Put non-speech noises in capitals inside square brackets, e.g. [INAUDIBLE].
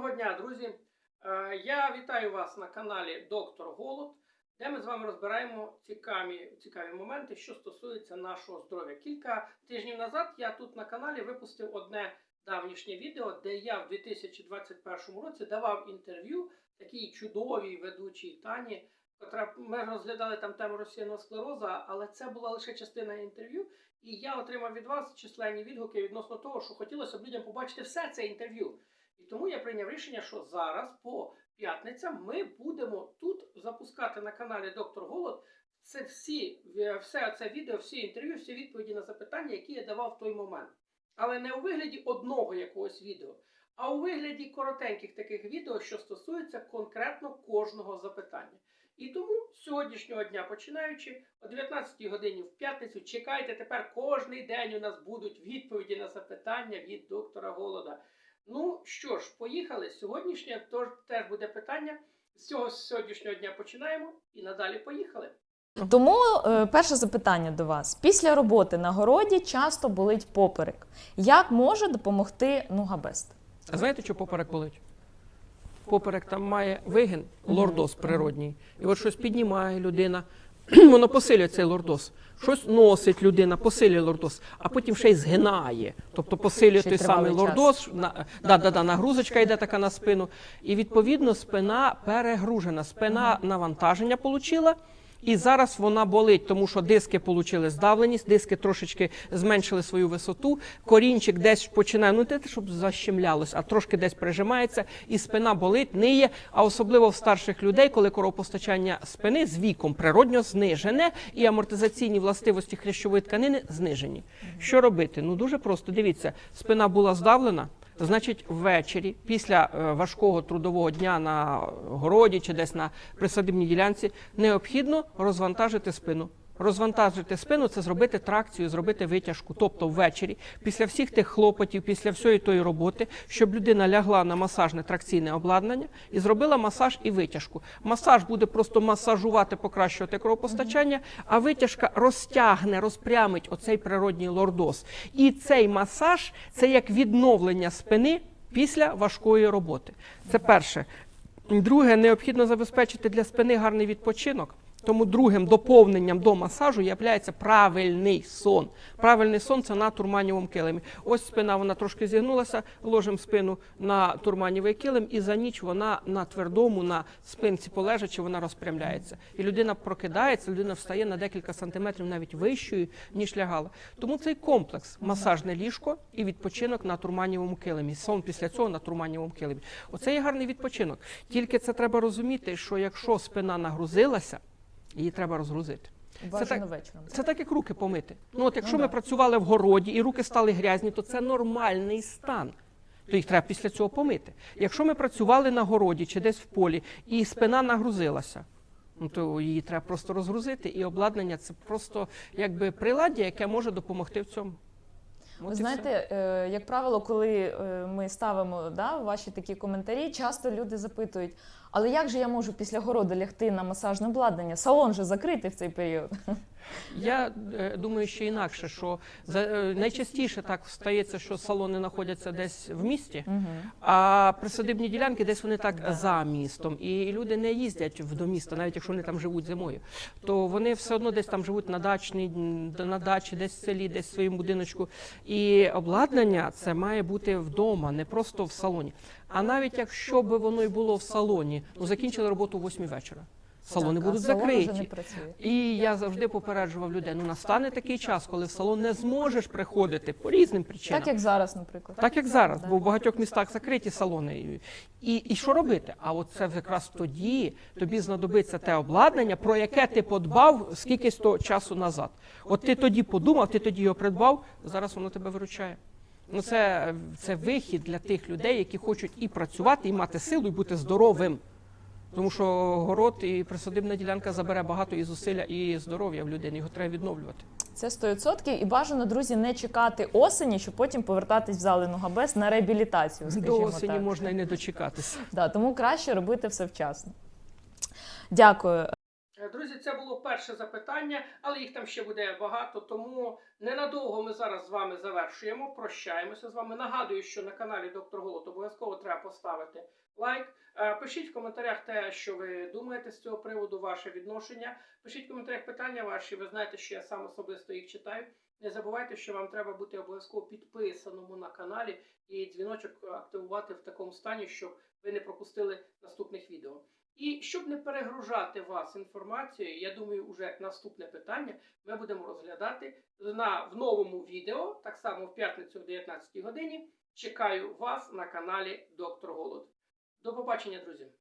Доброго дня, друзі! Е, Я вітаю вас на каналі Доктор Голод, де ми з вами розбираємо цікаві, цікаві моменти, що стосуються нашого здоров'я. Кілька тижнів назад я тут на каналі випустив одне давнішнє відео, де я в 2021 році давав інтерв'ю такій чудовій ведучій Тані, котра ми розглядали там тему розсіяного склероза, але це була лише частина інтерв'ю. І я отримав від вас численні відгуки відносно того, що хотілося б людям побачити все це інтерв'ю. Тому я прийняв рішення, що зараз по п'ятницям ми будемо тут запускати на каналі Доктор Голод це всі, е, все це відео, всі інтерв'ю, всі відповіді на запитання, які я давав в той момент. Але не у вигляді одного якогось відео, а у вигляді коротеньких таких відео, що стосуються конкретно кожного запитання. І тому з сьогоднішнього дня, починаючи о 19 годині в п'ятницю, чекайте тепер кожний день у нас будуть відповіді на запитання від доктора Голода. Ну що ж, поїхали. Сьогоднішнє тож теж буде питання. З цього сьогоднішнього дня починаємо і надалі поїхали. Тому е, перше запитання до вас: після роботи на городі часто болить поперек. Як може допомогти Нугабест? А знаєте, що поперек болить? Поперек там має вигин, лордоз природній. І от щось піднімає людина, [CLEARS THROAT] воно посилює цей лордоз. Щось носить людина, посилює лордоз, а потім ще й згинає. Тобто посилює той самий лордоз, на, да, да, да, нагрузочка йде така на спину. І відповідно спина перегружена, спина навантаження отримала. І зараз вона болить, тому що диски отримали здавленість, диски трошечки зменшили свою висоту. Корінчик десь починає, ну не те, щоб защемлялось, а трошки десь прижимається, і спина болить, ниє. А особливо в старших людей, коли кровопостачання спини з віком природньо знижене, і амортизаційні властивості хрящової тканини знижені. Що робити? Ну дуже просто. Дивіться, спина була здавлена. Значить, ввечері, після е, важкого трудового дня на городі чи десь на присадибній ділянці, необхідно розвантажити спину. Розвантажити спину це зробити тракцію, зробити витяжку. Тобто ввечері, після всіх тих хлопотів, після всієї тої роботи, щоб людина лягла на масажне тракційне обладнання і зробила масаж і витяжку. Масаж буде просто масажувати, покращувати кровопостачання, а витяжка розтягне, розпрямить оцей природній лордоз. І цей масаж це як відновлення спини після важкої роботи. Це перше. Друге, необхідно забезпечити для спини гарний відпочинок. Тому другим доповненням до масажу є правильний сон. Правильний сон це на турманівому килимі. Ось спина вона трошки зігнулася, ложимо спину на турманівий килим, і за ніч вона на твердому, на спинці полежачи, вона розпрямляється. І людина прокидається, людина встає на декілька сантиметрів навіть вищою, ніж лягала. Тому цей комплекс масажне ліжко і відпочинок на турманівому килимі. Сон після цього на турманівому килимі. Оце є гарний відпочинок. Тільки це треба розуміти, що якщо спина нагрузилася, її треба розгрузити. Бажано так- вечором. Це так, як руки помити. Ну, от якщо Ну, ми да. працювали в городі і руки стали грязні, то це нормальний стан. То їх треба після цього помити. Якщо ми працювали на городі чи десь в полі, і спина нагрузилася, ну то її треба просто розгрузити, і обладнання це просто якби приладдя, яке може допомогти в цьому. Ви знаєте, е, як правило, коли е, ми ставимо да, ваші такі коментарі, часто люди запитують: але як же я можу після городу лягти на масажне обладнання? Салон же закритий в цей період. Я е, думаю, що інакше, що е, найчастіше так стається, що салони знаходяться десь в місті, а присадибні ділянки десь вони так за містом. І люди не їздять в- до міста, навіть якщо вони там живуть зимою. То вони все одно десь там живуть на дачній, м, на дачі, десь в селі, десь в своєму будиночку. І обладнання це має бути вдома, не просто в салоні. А навіть якщо би воно і було в салоні, ну закінчили роботу о 8 вечора. Салони Так, будуть закриті. І я завжди попереджував людей: ну настане такий час, коли в салон не зможеш приходити по різним причинам. Так як зараз, наприклад. Так як зараз, бо в багатьох містах закриті салони. І, і що робити? А от це якраз тоді тобі знадобиться те обладнання, про яке ти подбав скількись то часу назад. От ти тоді подумав, ти тоді його придбав, зараз воно тебе виручає. Ну це, це вихід для тих людей, які хочуть і працювати, і мати силу, і бути здоровим. Тому що город і присадибна ділянка забере багато і зусилля, і здоров'я в людини. Його треба відновлювати. Це 100%. І бажано, друзі, не чекати осені, щоб потім повертатись в зали габес на реабілітацію. До осені так. можна і не дочекатися. Да, тому краще робити все вчасно. Дякую. Е, Друзі, це було перше запитання, але їх там ще буде багато, тому ненадовго ми зараз з вами завершуємо. Прощаємося з вами. Нагадую, що на каналі Доктор Голод обов'язково треба поставити лайк. Е, Пишіть в коментарях те, що ви думаєте з цього приводу, ваше відношення. Пишіть в коментарях питання ваші. Ви знаєте, що я сам особисто їх читаю. Не забувайте, що вам треба бути обов'язково підписаному на каналі і дзвіночок активувати в такому стані, щоб ви не пропустили наступних відео. І щоб не перегружати вас інформацією, я думаю, уже наступне питання ми будемо розглядати на в новому відео, так само в п'ятницю о 19 годині. Чекаю вас на каналі Доктор Голод. До побачення, друзі!